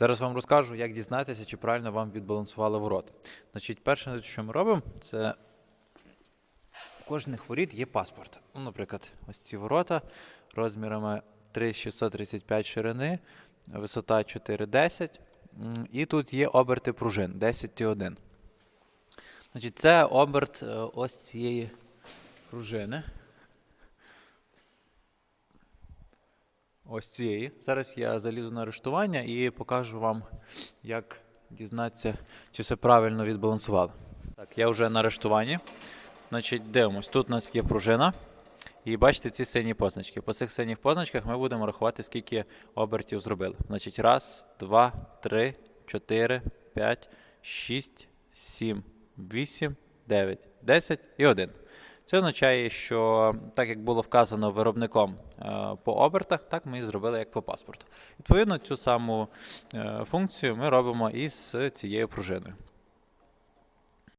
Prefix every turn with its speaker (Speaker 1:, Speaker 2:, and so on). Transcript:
Speaker 1: Зараз вам розкажу, як дізнатися, чи правильно вам відбалансували ворот. Значить, перше, що ми робимо, це у кожних воріт є паспорт. Ну, наприклад, ось ці ворота розмірами 3635 ширини, висота 410. І тут є оберти пружин 10,1. Значить, це оберт е, ось цієї пружини. Ось цієї. Зараз я залізу на арештування і покажу вам, як дізнатися, чи все правильно відбалансували. Так, я вже на арештуванні. Значить, дивимось. Тут у нас є пружина. І бачите ці сині позначки. По цих синіх позначках ми будемо рахувати, скільки обертів зробили. Значить, раз, два, три, чотири, п'ять, шість, сім, вісім, дев'ять, десять і один. Це означає, що так як було вказано виробником е, по обертах, так ми і зробили як по паспорту. Відповідно, цю саму е, функцію ми робимо і з цією пружиною.